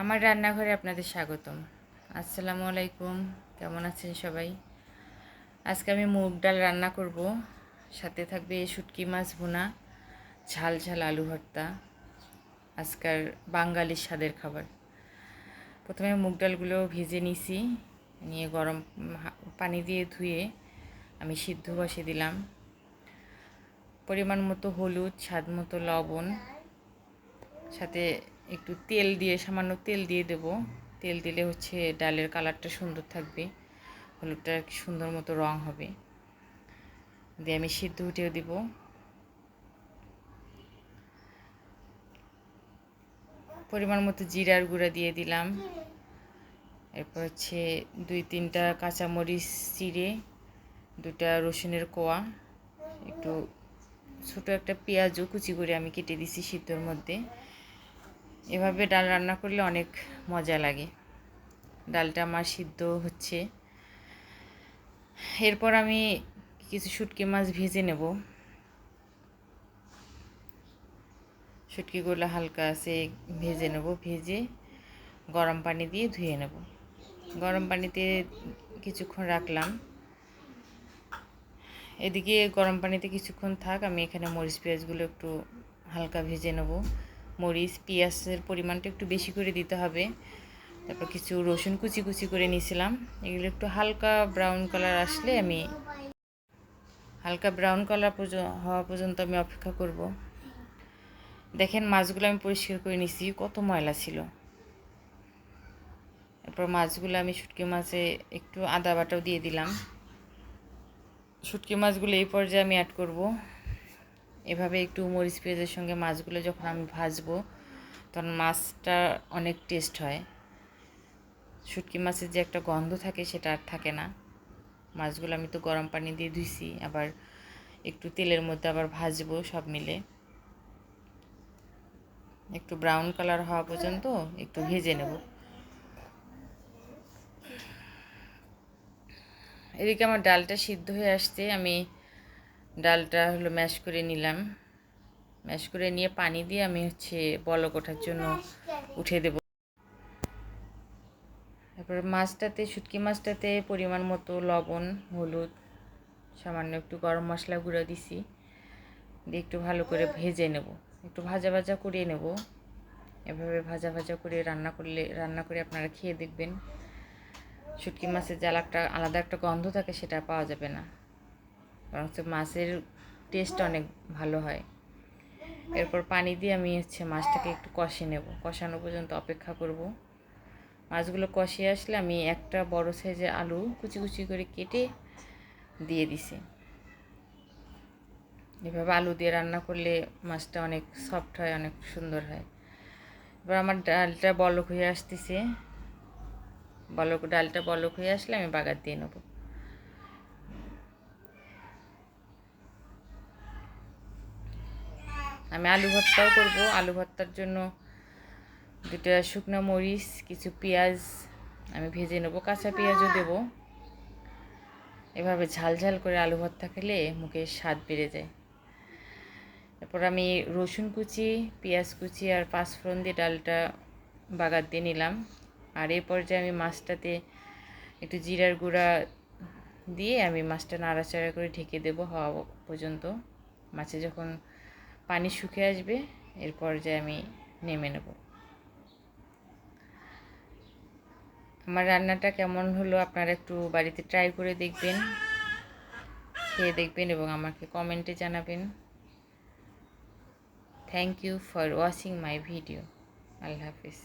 আমার রান্নাঘরে আপনাদের স্বাগতম। আসসালামু আলাইকুম। কেমন আছেন সবাই? আজকে আমি মুগ ডাল রান্না করব। সাথে থাকবে শুটকি মাছ ভুনা, ঝাল ঝাল আলু ভর্তা, আজকার বাঙালির স্বাদের খাবার। প্রথমে মুগ ডালগুলো ভেজে নিছি, নিয়ে গরম পানি দিয়ে ধুয়ে আমি সিদ্ধ বসে দিলাম। পরিমাণ মতো হলুদ, স্বাদ মতো লবণ, সাথে একটু তেল দিয়ে, সামান্য তেল দিয়ে দেব। তেল দিলে হচ্ছে ডালের কালারটা সুন্দর থাকবে, হলুদটা সুন্দর মতো রং হবে। দিয়ে আমি সিদ্ধ উঠেও দিব। পরিমাণ মতো জিরার গুঁড়া দিয়ে দিলাম। এরপর হচ্ছে দুই তিনটা কাঁচামরিচ চিড়ে দুটা রসুনের কোয়া, একটু ছোটো একটা পেঁয়াজও কুচি করে আমি কেটে দিছি সিদ্ধর মধ্যে। এভাবে ডাল রান্না করলে অনেক মজা লাগে। ডালটা আমার সিদ্ধ হচ্ছে। এরপর আমি কিছু শুটকি মাছ ভেজে নেব। শুটকিগুলো হালকা আছে, ভেজে নেব, ভেজে গরম পানি দিয়ে ধুয়ে নেব। গরম পানিতে কিছুক্ষণ রাখলাম। এদিকে গরম পানিতে কিছুক্ষণ থাক, আমি এখানে মরিচ পেঁয়াজগুলো একটু হালকা ভেজে নেব। মরিচ, পেঁয়াজের পরিমাণটা একটু বেশি করে দিতে হবে। তারপর কিছু রসুন কুচি কুচি করে নিয়েছিলাম। এগুলো একটু হালকা ব্রাউন কালার আসলে আমি হালকা ব্রাউন কালার হওয়া পর্যন্ত আমি অপেক্ষা করব। দেখেন মাছগুলো আমি পরিষ্কার করে নিছি কত ময়লা ছিল। এরপর মাছগুলো আমি শুটকি মাছে একটু আদা বাটাও দিয়ে দিলাম। শুটকি মাছগুলো এই পর্যায়ে আমি অ্যাড করব। এভাবে একটু মরিচ পেঁয়াজের সঙ্গে মাছগুলো যখন আমি ভাজবো, তখন মাছটা অনেক টেস্ট হয়। শুটকি মাছের যে একটা গন্ধ থাকে সেটা আর থাকে না। মাছগুলো আমি তো গরম পানি দিয়ে ধুইছি, আবার একটু তেলের মধ্যে আবার ভাজবো সব মিলে। একটু ব্রাউন কালার হওয়া পর্যন্ত একটু ভেজে নেব। এদিকে আমার ডালটা সিদ্ধ হয়ে আসতে আমি ডালটা হলো ম্যাশ করে নিলাম। ম্যাশ করে নিয়ে পানি দিয়ে আমি হচ্ছে বলক ওঠার জন্য উঠে দেব। তারপর মাছটাতে, শুটকি মাছটাতে পরিমাণ মতো লবণ, হলুদ, সামান্য একটু গরম মশলা গুঁড়ো দিছি। দিয়ে একটু ভালো করে ভেজে নেব। একটু ভাজা ভাজা করে নেব। এভাবে ভাজা ভাজা করে রান্না করলে, রান্না করে আপনারা খেয়ে দেখবেন। শুটকি মাছের একটা, আলাদা একটা গন্ধ থাকে সেটা পাওয়া যাবে না। কারণ হচ্ছে মাছের টেস্ট অনেক ভালো হয়। এরপর পানি দিয়ে আমি হচ্ছে মাছটাকে একটু কষে নেব। কষানো পর্যন্ত অপেক্ষা করব। মাছগুলো কষিয়ে আসলে আমি একটা বড় সাইজের আলু কুচি কুচি করে কেটে দিয়ে দিছি। এভাবে আলু দিয়ে রান্না করলে মাছটা অনেক সফট হয়, অনেক সুন্দর হয়। এবার আমার ডালটা বলক হয়ে আসতেছে। বলক, ডালটা বলক হয়ে আসলে আমি বাগার দিয়ে নেব। আমি আলু ভর্তাও করব। আলু ভর্তার জন্য দুটো শুকনো মরিচ, কিছু পেঁয়াজ, আমি ভেজে নেব, কাঁচা পেঁয়াজও দেব। এভাবে ঝাল ঝাল করে আলু ভর্তা খেলে মুখে স্বাদ বেড়ে যায়। তারপর আমি রসুন কুচি, পেঁয়াজ কুচি আর পাঁচফোড়ন দিয়ে ডালটা বাগার দিয়ে নিলাম। আর এই পর্যায়ে আমি মাছটাতে একটু জিরার গুঁড়া দিয়ে আমি মাছটা নাড়াচাড়া করে ঢেকে দেবো হওয়া পর্যন্ত। মাছে যখন পানি শুকে আসবে, এরপর যে আমি নেমে নেব। আমার রান্নাটা কেমন হলো আপনারা একটু বাড়িতে ট্রাই করে দেখবেন, খেয়ে দেখবেন এবং আমাকে কমেন্টে জানাবেন। Thank you for watching my video Allah Hafiz.